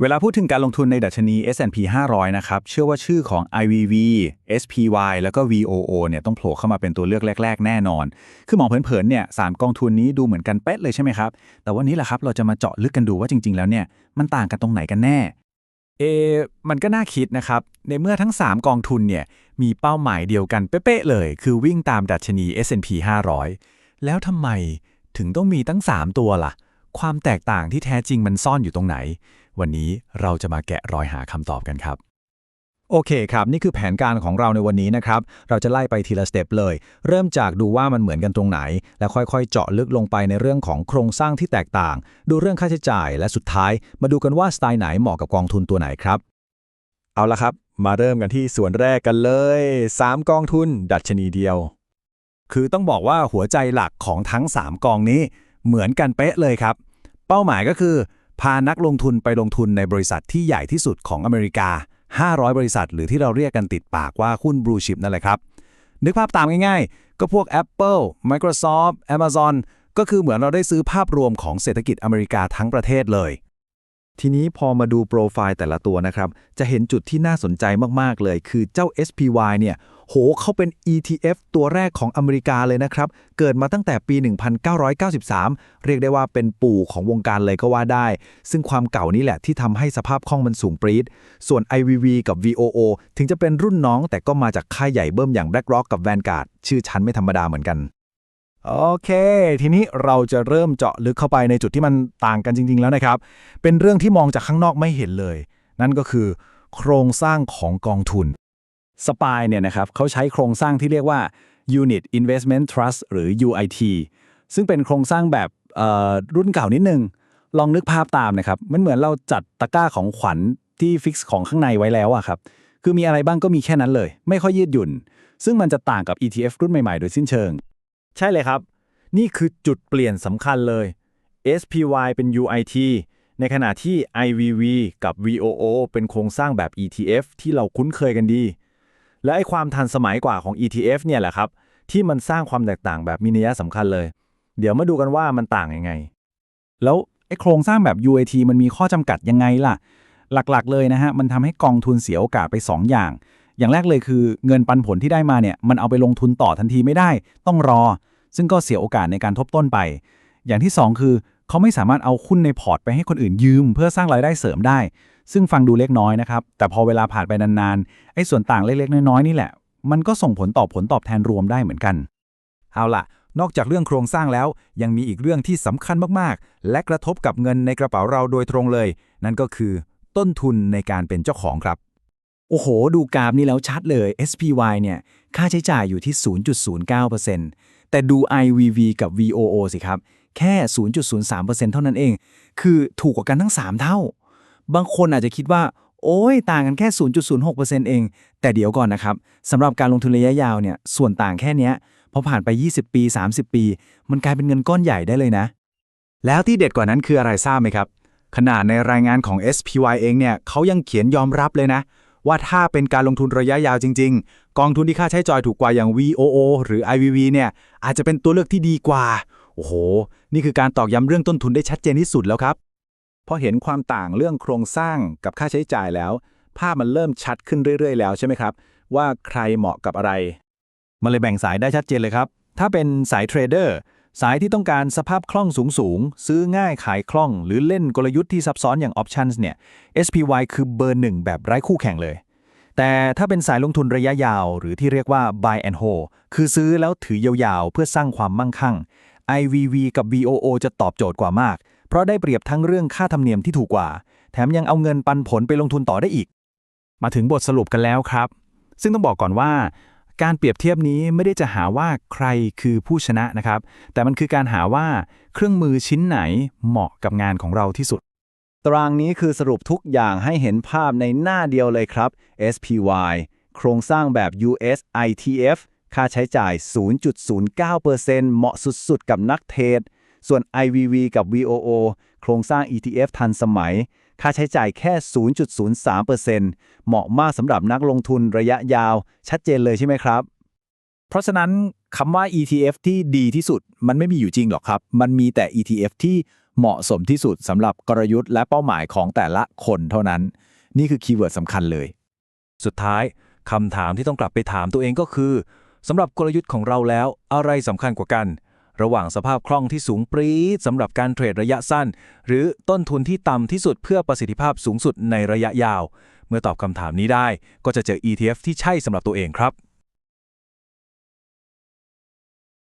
เวลาพูดถึงการลงทุนในดัชนี S&P 500 นะครับ เชื่อว่าชื่อของ IVV SPY แล้วก็ VOO เนี่ยต้องโผล่เข้ามาเป็นตัวเลือกแรก ๆ แน่นอน คือมองเผินๆ เนี่ยสามกองทุนนี้ดูเหมือนกันเป๊ะเลยใช่ไหมครับ แต่วันนี้แหละครับ เราจะมาเจาะลึกกันดูว่าจริง ๆ แล้วเนี่ย มันต่างกันตรงไหนกันแน่ เอ มันก็น่าคิดนะครับ ในเมื่อทั้ง 3 กองทุนเนี่ย มีเป้าหมายเดียวกันเป๊ะๆ เลย คือวิ่งตามดัชนี S&P 500 แล้วทำไมถึงต้องมีตั้ง 3 ตัวล่ะ ความแตกต่างที่แท้จริงมันซ่อนอยู่ตรงไหน วันนี้เราจะมาแกะรอยหาคำตอบกันครับโอเคครับ นี่คือแผนการของเราในวันนี้นะครับ เราจะไล่ไปทีละสเต็ปเลย เริ่มจากดูว่ามันเหมือนกันตรงไหน แล้วค่อยๆ เจาะลึกลงไปในเรื่องของโครงสร้างที่แตกต่าง ดูเรื่องค่าใช้จ่าย และสุดท้าย มาดูกันว่าสไตล์ไหนเหมาะกับกองทุนตัวไหนครับ เอาละครับ มาเริ่มกันที่ส่วนแรกกันเลย 3 กองทุน ดัชนีเดียว คือต้องบอกว่าหัวใจหลักของทั้ง 3 กองนี้ เหมือนกันเป๊ะเลยครับ เป้าหมายก็คือ พานักลงทุนไปลงทุนในบริษัทที่ใหญ่ที่สุดของอเมริกา 500 บริษัท หรือที่เราเรียกกันติดปากว่าหุ้นบลูชิพนั่นแหละครับ นึกภาพตามง่ายๆ ก็พวก Apple Microsoft Amazon ก็คือเหมือนเราได้ซื้อภาพรวมของเศรษฐกิจอเมริกาทั้งประเทศเลย ทีนี้พอมาดูโปรไฟล์แต่ละตัวนะครับ จะเห็นจุดที่น่าสนใจมากๆเลย คือเจ้า SPY เนี่ย โหเขาเป็น ETF ตัวแรกของอเมริกาเลยนะครับ เกิดมาตั้งแต่ปี 1993 เรียกได้ว่าเป็นปู่ของวงการเลยก็ว่าได้ ซึ่งความเก่านี่แหละที่ทำให้สภาพคล่องมันสูงปรี๊ด ส่วน IVV กับ VOO ถึงจะเป็นรุ่นน้องแต่ก็มาจากค่ายใหญ่เบิ่มอย่าง BlackRock กับ Vanguard ชื่อชั้นไม่ธรรมดาเหมือนกัน โอเค ทีนี้เราจะเริ่มเจาะลึกเข้าไปในจุดที่มันต่างกันจริง ๆ แล้วนะครับ เป็นเรื่องที่มองจากข้างนอกไม่เห็นเลย นั่นก็คือ โครงสร้างของกองทุน สปายเนี่ยนะครับเขาใช้โครงสร้างที่เรียกว่า Unit Investment Trust หรือ UIT ซึ่งเป็นโครงสร้างแบบรุ่นเก่านิดนึง ลองนึกภาพตามนะครับ มันเหมือนเราจัดตะกร้าของขวัญที่ฟิกซ์ของข้างในไว้แล้วอะครับ คือมีอะไรบ้างก็มีแค่นั้นเลย ไม่ค่อยยืดหยุ่น ซึ่งมันจะต่างกับ ETF รุ่นใหม่ๆ โดยสิ้นเชิง ใช่เลยครับ นี่คือจุดเปลี่ยนสำคัญเลย SPY เป็น UIT ในขณะที่ IVV กับ VOO เป็นโครงสร้างแบบ ETF ที่เราคุ้นเคยกันดี และไอ้ความทันสมัยกว่าของ ETF เนี่ยแหละครับ ที่มันสร้างความแตกต่างแบบมีนัยสำคัญเลย เดี๋ยวมาดูกันว่ามันต่างยังไง แล้วไอ้โครงสร้างแบบ UIT มันมีข้อจำกัดยังไงล่ะ หลักๆเลยนะฮะ มันทำให้กองทุนเสียโอกาสไป 2 อย่าง อย่างแรกเลยคือเงินปันผลที่ได้มาเนี่ย มันเอาไปลงทุนต่อทันทีไม่ได้ ต้องรอ ซึ่งก็เสียโอกาสในการทบต้นไป อย่างที่ 2 คือ เขาไม่สามารถเอาหุ้นในพอร์ตไปให้คนอื่นยืม เพื่อสร้างรายได้เสริมได้ ซึ่งฟังดูเล็กน้อยนะครับ แต่พอเวลาผ่านไปนานๆ ไอ้ส่วนต่างเล็กๆ น้อยๆ นี่แหละ มันก็ส่งผลต่อผลตอบแทนรวมได้เหมือนกัน เอาล่ะ นอกจากเรื่องโครงสร้างแล้ว ยังมีอีกเรื่องที่สำคัญมากๆ และกระทบกับเงินในกระเป๋าเราโดยตรงเลย นั่นก็คือ ต้นทุนในการเป็นเจ้าของครับ โอ้โห ดูกราฟนี่แล้วชัดเลย SPY เนี่ยค่าใช้จ่ายอยู่ที่ 0.09%แต่ดู IVV กับ VOO สิครับ แค่ 0.03%เท่านั้นเอง คือถูกกว่ากันทั้ง 3 เท่า บางคนอาจจะคิดว่า โอ้ยต่างกันแค่ 0.06%เอง แต่เดี๋ยวก่อนนะครับสำหรับการลงทุนระยะยาวเนี่ยส่วนต่างแค่นี้พอผ่านไป 20 ปี 30 ปี มันกลายเป็นเงินก้อนใหญ่ได้เลยนะ แล้วที่เด็ดกว่านั้นคืออะไรทราบไหมครับขนาดในรายงานของ SPY เองเนี่ยเขายังเขียนยอมรับเลยนะ ว่าถ้าเป็นการลงทุนระยะยาวจริง ๆ กองทุนที่ค่าใช้จ่ายถูกกว่าอย่าง VOO หรือ IVV เนี่ยอาจจะเป็นตัวเลือกที่ดีกว่า โอ้โห นี่คือการตอกย้ำเรื่องต้นทุนได้ชัดเจนที่สุดแล้วครับพอเห็นความต่างเรื่องโครงสร้างกับค่าใช้จ่ายแล้ว ภาพมันเริ่มชัดขึ้นเรื่อย ๆ แล้วใช่ไหมครับ ว่าใครเหมาะกับอะไร มันเลยแบ่งสายได้ชัดเจนเลยครับ ถ้าเป็นสายเทรดเดอร์สายที่ต้องการสภาพคล่องสูงๆ ซื้อง่ายขายคล่อง หรือเล่นกลยุทธ์ที่ซับซ้อนอย่าง Options เนี่ย SPY คือเบอร์หนึ่งแบบไร้คู่แข่งเลย แต่ถ้าเป็นสายลงทุนระยะยาว หรือที่เรียกว่า buy and hold คือซื้อแล้วถือยาวๆ เพื่อสร้างความมั่งคั่ง IVV กับ VOO จะตอบโจทย์กว่ามาก เพราะได้เปรียบทั้งเรื่องค่าธรรมเนียมที่ถูกกว่า แถมยังเอาเงินปันผลไปลงทุนต่อได้อีก มาถึงบทสรุปกันแล้วครับ ซึ่งต้องบอกก่อนว่า การเปรียบเทียบนี้ไม่ได้จะหาว่าใครคือผู้ชนะนะครับ แต่มันคือการหาว่าเครื่องมือชิ้นไหนเหมาะกับงานของเราที่สุด ตารางนี้คือสรุปทุกอย่างให้เห็นภาพในหน้าเดียวเลยครับ SPY โครงสร้างแบบ US ITF ค่าใช้จ่าย 0.09%เหมาะสุดๆ กับนักเทรด ส่วน IVV กับ VOO โครงสร้าง ETF ทันสมัย ค่าใช้จ่ายแค่ 0.03%เหมาะมากสำหรับนักลงทุนระยะยาว ชัดเจนเลยใช่ไหมครับ เพราะฉะนั้นคำว่า ETF ที่ดีที่สุดมันไม่มีอยู่จริงหรอกครับ มันมีแต่ ETF ที่เหมาะสมที่สุดสำหรับกลยุทธ์และเป้าหมายของแต่ละคนเท่านั้น นี่คือคีย์เวิร์ดสำคัญเลย สุดท้ายคำถามที่ต้องกลับไปถามตัวเองก็คือ สำหรับกลยุทธ์ของเราแล้ว อะไรสำคัญกว่ากัน ระหว่างสภาพคล่องที่สูงปรี๊ดสำหรับการเทรดระยะสั้น หรือต้นทุนที่ต่ำที่สุดเพื่อประสิทธิภาพสูงสุดในระยะยาว เมื่อตอบคำถามนี้ได้ ก็จะเจอ ETF ที่ใช่สำหรับตัวเองครับ